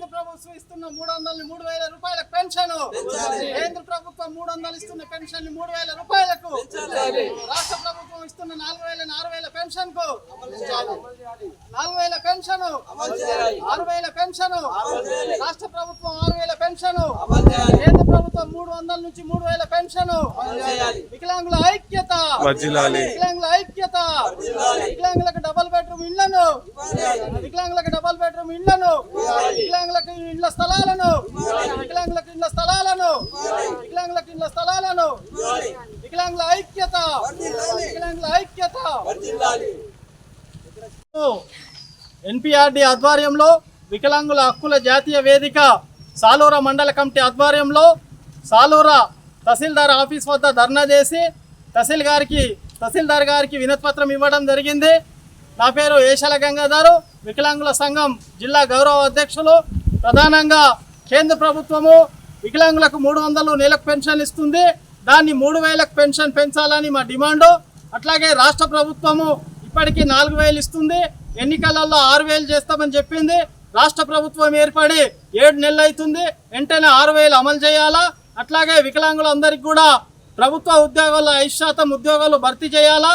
కేంద్ర ప్రభుత్వం ఇస్తున్న మూడు వందల మూడు వేల రూపాయల పెన్షన్. కేంద్ర ప్రభుత్వం మూడు వందలు ఇస్తున్న పెన్షన్ మూడు వేల రూపాయలకు ఆరు వేల పెన్షన్. రాష్ట్ర ప్రభుత్వం ఆరు వేల పెన్షన్. కేంద్ర ప్రభుత్వం మూడు వందల నుంచి మూడు వేల పెన్షన్. వికలాంగుల ఐక్యత. వికలాంగుల ఐక్యత. వికలాంగులకు డబుల్ బెడ్రూమ్ ఇళ్ళను. వికలాంగులకు డబుల్ బెడ్రూమ్ ఇళ్ళను. వికలాంగులకు ఇళ్ళ స్థలాలను. వికలాంగులకు ఇళ్ళ స్థలాలను. వికలాంగులకు ఇళ్ళ స్థలాలను. వికలాంగుల ఐక్యత. వికలాంగుల ఐక్యత. ఎన్పిఆర్డి ఆధ్వర్యంలో వికలాంగుల హక్కుల జాతీయ వేదిక సాలూర మండల కమిటీ ఆధ్వర్యంలో సాలూర తహసీల్దార్ ఆఫీస్ వద్ద ధర్నా చేసి తహసీల్ గారికి తహసీల్దార్ గారికి వినతిపత్రం ఇవ్వడం జరిగింది. నా పేరు ఏషల గంగాధరు. వికలాంగుల సంఘం జిల్లా గౌరవ అధ్యక్షులు. ప్రధానంగా కేంద్ర ప్రభుత్వము వికలాంగులకు మూడు వందలు నెలకు పెన్షన్ ఇస్తుంది. దాన్ని మూడు వేలకు పెన్షన్ పెంచాలని మా డిమాండు. అట్లాగే రాష్ట్ర ప్రభుత్వము ఇప్పటికీ నాలుగు వేలు ఇస్తుంది. ఎన్నికలలో ఆరు వేలు చేస్తామని చెప్పింది. రాష్ట్ర ప్రభుత్వం ఏర్పడి ఏడు నెలలు అవుతుంది. వెంటనే ఆరు వేలు అమలు చేయాలా? అట్లాగే వికలాంగులందరికీ కూడా ప్రభుత్వ ఉద్యోగాల్లో ఐదు శాతం ఉద్యోగాలు భర్తీ చేయాలా?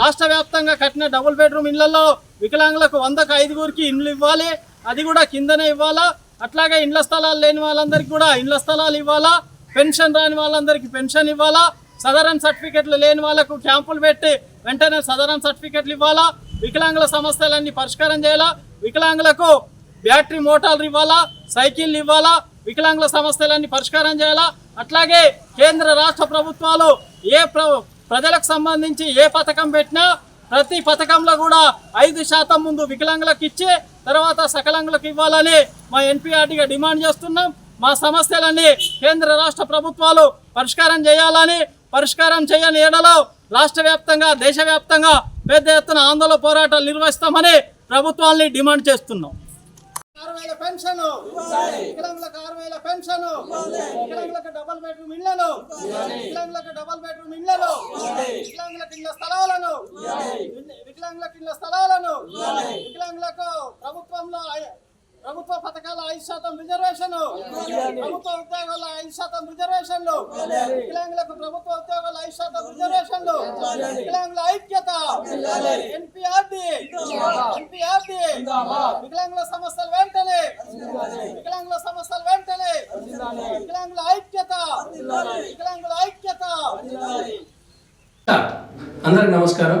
రాష్ట్ర వ్యాప్తంగా కట్టిన డబుల్ బెడ్రూమ్ ఇళ్ళలో వికలాంగులకు వందకు ఐదుగురికి ఇండ్లు ఇవ్వాలి. అది కూడా కిందనే ఇవ్వాలా? అట్లాగే ఇండ్ల స్థలాలు లేని వాళ్ళందరికీ కూడా ఇండ్ల స్థలాలు ఇవ్వాలా? పెన్షన్ రాని వాళ్ళందరికీ పెన్షన్ ఇవ్వాలా? సదరన్ సర్టిఫికెట్లు లేని వాళ్ళకు క్యాంపులు పెట్టి వెంటనే సదరన్ సర్టిఫికెట్లు ఇవ్వాలా? వికలాంగుల సమస్యలన్నీ పరిష్కారం చేయాలా? వికలాంగులకు బ్యాటరీ మోటార్లు ఇవ్వాలా? సైకిళ్ళు ఇవ్వాలా? వికలాంగుల సమస్యలన్నీ పరిష్కారం చేయాలా? అట్లాగే కేంద్ర రాష్ట్ర ప్రభుత్వాలు ఏ ప్ర ప్రజలకు సంబంధించి ఏ పథకం పెట్టినా ప్రతి పథకంలో కూడా ఐదు శాతం ముందు వికలాంగులకు ఇచ్చి తర్వాత సకలాంగులకు ఇవ్వాలని మా ఎన్పిఆర్టీగా డిమాండ్ చేస్తున్నాం. మా సమస్యలన్నీ కేంద్ర రాష్ట్ర ప్రభుత్వాలు పరిష్కారం చేయాలని పరిష్కారం చేయని ఏడలో రాష్ట్ర వ్యాప్తంగా దేశవ్యాప్తంగా పెద్ద ఎత్తున ఆందోళన పోరాటాలు నిర్వహిస్తామని ప్రభుత్వాన్ని డిమాండ్ చేస్తున్నాం. ఆరు వేల పెన్షన్. వికలాంగులకు ఆరు వేల పెన్షన్. వికలాంగులకు డబల్ బెడ్రూమ్ ఇళ్ళను. వికలాంగులకు డబల్ బెడ్రూమ్ ఇళ్ళను. వికలాంగులకు ఇళ్ళ స్థలాలను. వికలాంగులకు ఇళ్ళ స్థలాలను. వికలాంగులకు ప్రభుత్వంలో ప్రభుత్వ పథకాల ఐదు శాతం రిజర్వేషన్ ప్రభుత్వ ఉద్యోగాల ఐదు శాతం రిజర్వేషన్లు. వికలాంగులకు ప్రభుత్వ ఉద్యోగాల ఐదు శాతం రిజర్వేషన్లు. వికలాంగుల ఐక్యత. ఎన్పిఆర్డి. ఎన్పిఆర్డి. వికలాంగుల సమస్యలు వెంటనే. వికలాంగుల సమస్యలు వెంటనే. వికలాంగుల ఐక్యత. వికలాంగుల ఐక్యత. అందరికి నమస్కారం.